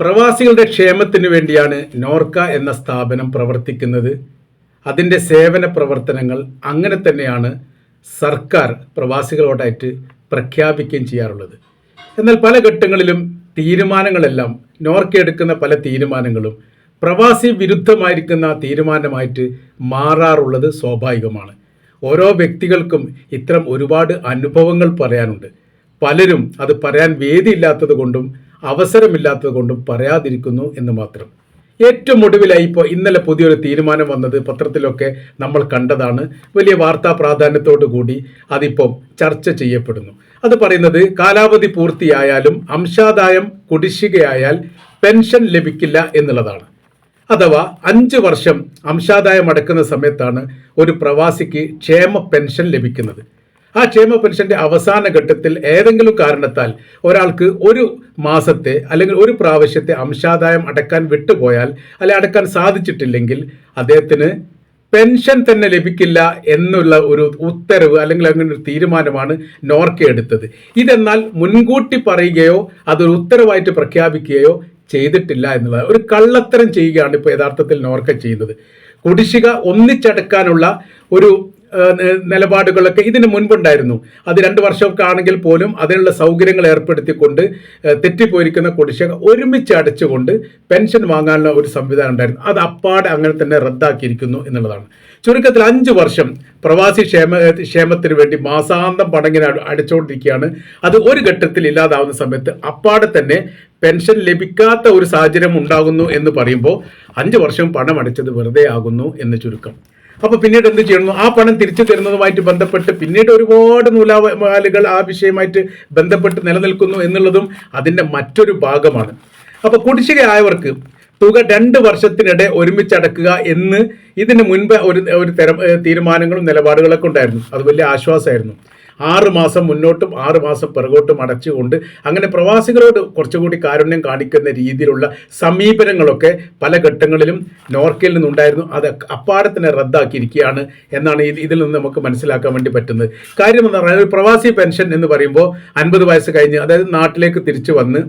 പ്രവാസികളുടെ ക്ഷേമത്തിന് വേണ്ടിയാണ് നോർക്ക എന്ന സ്ഥാപനം പ്രവർത്തിക്കുന്നത്. അതിന്റെ സേവന പ്രവർത്തനങ്ങൾ അങ്ങനെ തന്നെയാണ് സർക്കാർ പ്രവാസികളോടായിട്ട് പ്രഖ്യാപിക്കുകയും ചെയ്യാറുള്ളത്. എന്നാൽ പല ഘട്ടങ്ങളിലും തീരുമാനങ്ങളെല്ലാം നോർക്ക എടുക്കുന്ന പല തീരുമാനങ്ങളും പ്രവാസി വിരുദ്ധമായിരിക്കുന്ന തീരുമാനമായിട്ട് മാറാറുള്ളത് സ്വാഭാവികമാണ്. ഓരോ വ്യക്തികൾക്കും ഇത്തരം ഒരുപാട് അനുഭവങ്ങൾ പറയാനുണ്ട്. പലരും അത് പറയാൻ വേദിയില്ലാത്തത് കൊണ്ടും അവസരമില്ലാത്തത് കൊണ്ടും പറയാതിരിക്കുന്നു എന്ന് മാത്രം. ഏറ്റവും ഒടുവിലായി ഇപ്പോൾ ഇന്നലെ പുതിയൊരു തീരുമാനം വന്നത് പത്രത്തിലൊക്കെ നമ്മൾ കണ്ടതാണ്. വലിയ വാർത്താ പ്രാധാന്യത്തോടു കൂടി അതിപ്പോൾ ചർച്ച ചെയ്യപ്പെടുന്നു. അത് പറയുന്നത് കാലാവധി പൂർത്തിയായാലും അംശാദായം കുടിശ്ശികയായാൽ പെൻഷൻ ലഭിക്കില്ല എന്നുള്ളതാണ്. അഥവാ അഞ്ച് വർഷം അംശാദായം അടക്കുന്ന സമയത്താണ് ഒരു പ്രവാസിക്ക് ക്ഷേമ പെൻഷൻ ലഭിക്കുന്നത്. ആ ക്ഷേമ പെൻഷന്റെ അവസാന ഘട്ടത്തിൽ ഏതെങ്കിലും കാരണത്താൽ ഒരാൾക്ക് ഒരു മാസത്തെ അല്ലെങ്കിൽ ഒരു പ്രാവശ്യത്തെ അംശാദായം അടക്കാൻ വിട്ടുപോയാൽ അല്ലെ അടക്കാൻ സാധിച്ചിട്ടില്ലെങ്കിൽ അദ്ദേഹത്തിന് പെൻഷൻ തന്നെ ലഭിക്കില്ല എന്നുള്ള ഒരു ഉത്തരവ് അല്ലെങ്കിൽ അങ്ങനെ ഒരു തീരുമാനമാണ് നോർക്ക എടുത്തത്. ഇതെന്നാൽ മുൻകൂട്ടി പറയുകയോ അതൊരു ഉത്തരവായിട്ട് പ്രഖ്യാപിക്കുകയോ ചെയ്തിട്ടില്ല എന്നുള്ളത് ഒരു കള്ളത്തരം ചെയ്യുകയാണ് ഇപ്പോൾ യഥാർത്ഥത്തിൽ നോർക്ക ചെയ്യുന്നത്. കുടിശ്ശിക ഒന്നിച്ചടക്കാനുള്ള ഒരു നിലപാടുകളൊക്കെ ഇതിന് മുൻപുണ്ടായിരുന്നു. അത് രണ്ട് വർഷമൊക്കെ ആണെങ്കിൽ പോലും അതിനുള്ള സൗകര്യങ്ങൾ ഏർപ്പെടുത്തിക്കൊണ്ട് തെറ്റിപ്പോയിരിക്കുന്ന കുടിശ്ശിക ഒരുമിച്ച് അടച്ചുകൊണ്ട് പെൻഷൻ വാങ്ങാനുള്ള ഒരു സംവിധാനം ഉണ്ടായിരുന്നു. അത് അപ്പാടെ അങ്ങനെ തന്നെ റദ്ദാക്കിയിരിക്കുന്നു എന്നുള്ളതാണ്. ചുരുക്കത്തിൽ അഞ്ച് വർഷം പ്രവാസി ക്ഷേമ ക്ഷേമത്തിന് വേണ്ടി മാസാന്തം പണങ്ങനെ അടച്ചുകൊണ്ടിരിക്കുകയാണ് അത് ഒരു ഘട്ടത്തിൽ ഇല്ലാതാവുന്ന സമയത്ത് അപ്പാടെ തന്നെ പെൻഷൻ ലഭിക്കാത്ത ഒരു സാഹചര്യം ഉണ്ടാകുന്നു എന്ന് പറയുമ്പോൾ അഞ്ച് വർഷം പണം അടച്ചത് വെറുതെ ആകുന്നു എന്ന് ചുരുക്കം. അപ്പോൾ പിന്നീട് എന്ത് ചെയ്യണം ആ പണം തിരിച്ചു തരുന്നതുമായിട്ട് ബന്ധപ്പെട്ട് പിന്നീട് ഒരുപാട് നൂലാമാലുകൾ ആ വിഷയമായിട്ട് ബന്ധപ്പെട്ട് നിലനിൽക്കുന്നു എന്നുള്ളതും അതിന്റെ മറ്റൊരു ഭാഗമാണ്. അപ്പോൾ കുടിശ്ശികയായവർക്ക് തുക രണ്ട് വർഷത്തിനിടെ ഒരുമിച്ചടക്കുക എന്ന് ഇതിന് മുൻപ് ഒരു ഒരു തീരുമാനങ്ങളും നിലപാടുകളൊക്കെ ഉണ്ടായിരുന്നു. അത് വലിയ ആശ്വാസമായിരുന്നു. ആറ് മാസം മുന്നോട്ടും ആറ് മാസം പിറകോട്ടും അടച്ചുകൊണ്ട് അങ്ങനെ പ്രവാസികളോട് കുറച്ചുകൂടി കാരുണ്യം കാണിക്കുന്ന രീതിയിലുള്ള സമീപനങ്ങളൊക്കെ പല ഘട്ടങ്ങളിലും നോർക്കയിൽ നിന്നുണ്ടായിരുന്നു. അത് അപ്പാടെ തന്നെ റദ്ദാക്കിയിരിക്കുകയാണ് എന്നാണ് ഇത് ഇതിൽ നിന്ന് നമുക്ക് മനസ്സിലാക്കാൻ വേണ്ടി പറ്റുന്നത്. കാര്യം എന്ന് പറഞ്ഞാൽ പ്രവാസി പെൻഷൻ എന്ന് പറയുമ്പോൾ അൻപത് വയസ്സ് കഴിഞ്ഞ് അതായത് നാട്ടിലേക്ക് തിരിച്ചു വന്ന്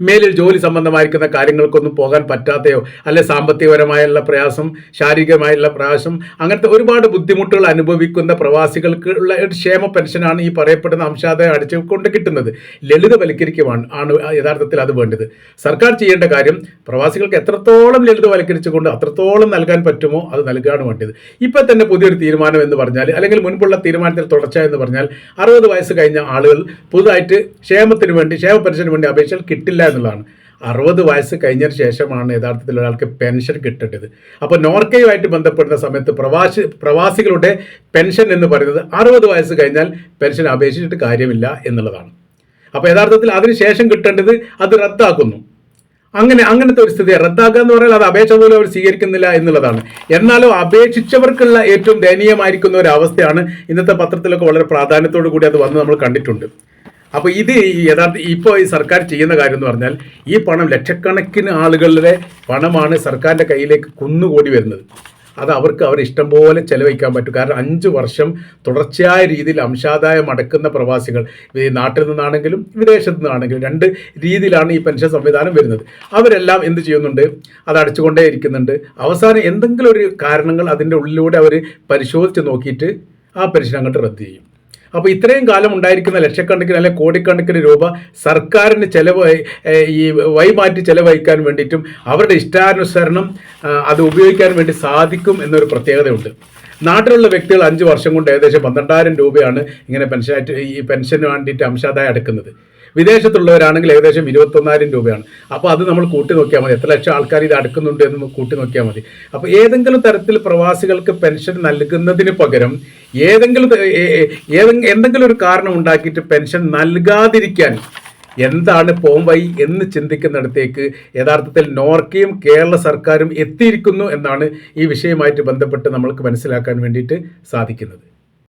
മേലിൽ ജോലി സംബന്ധമായിരിക്കുന്ന കാര്യങ്ങൾക്കൊന്നും പോകാൻ പറ്റാത്തയോ? അല്ലെ സാമ്പത്തികപരമായുള്ള പ്രയാസം ശാരീരികമായുള്ള പ്രയാസം അങ്ങനത്തെ ഒരുപാട് ബുദ്ധിമുട്ടുകൾ അനുഭവിക്കുന്ന പ്രവാസികൾക്ക് ഉള്ള ഒരു ക്ഷേമ പെൻഷനാണ് ഈ പറയപ്പെടുന്ന അംശാദായം അടിച്ചുകൊണ്ട് കിട്ടുന്നത്. ലളിതവൽക്കരിക്കുവാണ് ആണ് യഥാർത്ഥത്തിൽ അത് വേണ്ടത്. സർക്കാർ ചെയ്യേണ്ട കാര്യം പ്രവാസികൾക്ക് എത്രത്തോളം ലളിതവൽക്കരിച്ചുകൊണ്ട് അത്രത്തോളം നൽകാൻ പറ്റുമോ അത് നൽകുകയാണ് വേണ്ടത്. ഇപ്പം തന്നെ പുതിയൊരു തീരുമാനം എന്ന് പറഞ്ഞാൽ അല്ലെങ്കിൽ മുൻപുള്ള തീരുമാനത്തിൽ തുടർച്ച എന്ന് പറഞ്ഞാൽ അറുപത് വയസ്സ് കഴിഞ്ഞ ആളുകൾ പുതുതായിട്ട് ക്ഷേമത്തിന് വേണ്ടി ക്ഷേമ പെൻഷന് വേണ്ടി അപേക്ഷകൾ കിട്ടില്ല എന്നുള്ളതാണ്. അറുപത് വയസ്സ് കഴിഞ്ഞതിന് ശേഷമാണ് യഥാർത്ഥത്തിൽ ഒരാൾക്ക് പെൻഷൻ കിട്ടേണ്ടത്. അപ്പോൾ നോർക്കയുമായിട്ട് ബന്ധപ്പെടുന്ന സമയത്ത് പ്രവാസി പ്രവാസികളുടെ പെൻഷൻ എന്ന് പറയുന്നത് അറുപത് വയസ്സ് കഴിഞ്ഞാൽ പെൻഷൻ അപേക്ഷിച്ചിട്ട് കാര്യമില്ല എന്നുള്ളതാണ്. അപ്പോൾ യഥാർത്ഥത്തിൽ അതിന് ശേഷം കിട്ടേണ്ടത് അത് റദ്ദാക്കുന്നു. അങ്ങനെ അങ്ങനത്തെ ഒരു സ്ഥിതി റദ്ദാക്കുക എന്ന് പറഞ്ഞാൽ അത് അപേക്ഷ പോലും അവർ സ്വീകരിക്കുന്നില്ല എന്നുള്ളതാണ്. എന്നാലും അപേക്ഷിച്ചവർക്കുള്ള ഏറ്റവും ദയനീയമായിരിക്കുന്ന ഒരു അവസ്ഥയാണ് ഇന്നത്തെ പത്രത്തിലൊക്കെ വളരെ പ്രാധാന്യത്തോടു കൂടി അത് വന്ന് നമ്മൾ കണ്ടിട്ടുണ്ട്. അപ്പോൾ ഇത് യഥാർത്ഥ ഇപ്പോൾ ഈ സർക്കാർ ചെയ്യുന്ന കാര്യം എന്ന് പറഞ്ഞാൽ ഈ പണം ലക്ഷക്കണക്കിന് ആളുകളുടെ പണമാണ് സർക്കാരിന്റെ കയ്യിലേക്ക് കുന്നുകൂടി വരുന്നത്. അത് അവർക്ക് അവർ ഇഷ്ടം പോലെ ചെലവഴിക്കാൻ പറ്റും. കാരണം അഞ്ച് വർഷം തുടർച്ചയായ രീതിയിൽ അംശാദായം അടക്കുന്ന പ്രവാസികൾ നാട്ടിൽ നിന്നാണെങ്കിലും വിദേശത്തു നിന്നാണെങ്കിലും രണ്ട് രീതിയിലാണ് ഈ പെൻഷൻ സംവിധാനം വരുന്നത്. അവരെല്ലാം എന്ത് ചെയ്യുന്നുണ്ട്? അത് അടച്ചുകൊണ്ടേ ഇരിക്കുന്നുണ്ട്. അവസാനം എന്തെങ്കിലും ഒരു കാരണങ്ങൾ അതിന്റെ ഉള്ളിലൂടെ അവർ പരിശോധിച്ച് നോക്കിയിട്ട് ആ പെൻഷൻ അങ്ങോട്ട് റദ്ദ് ചെയ്യും. അപ്പോൾ ഇത്രയും കാലം ഉണ്ടായിരിക്കുന്ന ലക്ഷക്കണക്കിന് അല്ലെങ്കിൽ കോടിക്കണക്കിന് രൂപ സർക്കാരിന് ചെലവ് ഈ ഈ വഴിമാറ്റി ചെലവഴിക്കാൻ വേണ്ടിയിട്ടും അവരുടെ ഇഷ്ടാനുസരണം അത് ഉപയോഗിക്കാൻ വേണ്ടി സാധിക്കും എന്നൊരു പ്രത്യേകതയുണ്ട്. നാട്ടിലുള്ള വ്യക്തികൾ അഞ്ച് വർഷം കൊണ്ട് ഏകദേശം പന്ത്രണ്ടായിരം രൂപയാണ് ഇങ്ങനെ പെൻഷനായിട്ട് ഈ പെൻഷന് വേണ്ടിയിട്ട് അംശാദായി അടക്കുന്നത് വിദേശത്തുള്ളവരാണെങ്കിൽ ഏകദേശം ഇരുപത്തൊന്നായിരം രൂപയാണ്. അപ്പോൾ അത് നമ്മൾ കൂട്ടി നോക്കിയാൽ മതി. എത്ര ലക്ഷം ആൾക്കാർ ഇത് അടുക്കുന്നുണ്ട് എന്ന് കൂട്ടി നോക്കിയാൽ മതി. അപ്പോൾ ഏതെങ്കിലും തരത്തിൽ പ്രവാസികൾക്ക് പെൻഷൻ നൽകുന്നതിന് പകരം ഏതെങ്കിലും എന്തെങ്കിലും ഒരു കാരണം ഉണ്ടാക്കിയിട്ട് പെൻഷൻ നൽകാതിരിക്കാൻ എന്താണ് പോംവൈ എന്ന് ചിന്തിക്കുന്നിടത്തേക്ക് യഥാർത്ഥത്തിൽ നോർക്കയും കേരള സർക്കാരും എത്തിയിരിക്കുന്നു എന്നാണ് ഈ വിഷയവുമായിട്ട് ബന്ധപ്പെട്ട് നമ്മൾക്ക് മനസ്സിലാക്കാൻ വേണ്ടിയിട്ട് സാധിക്കുന്നത്.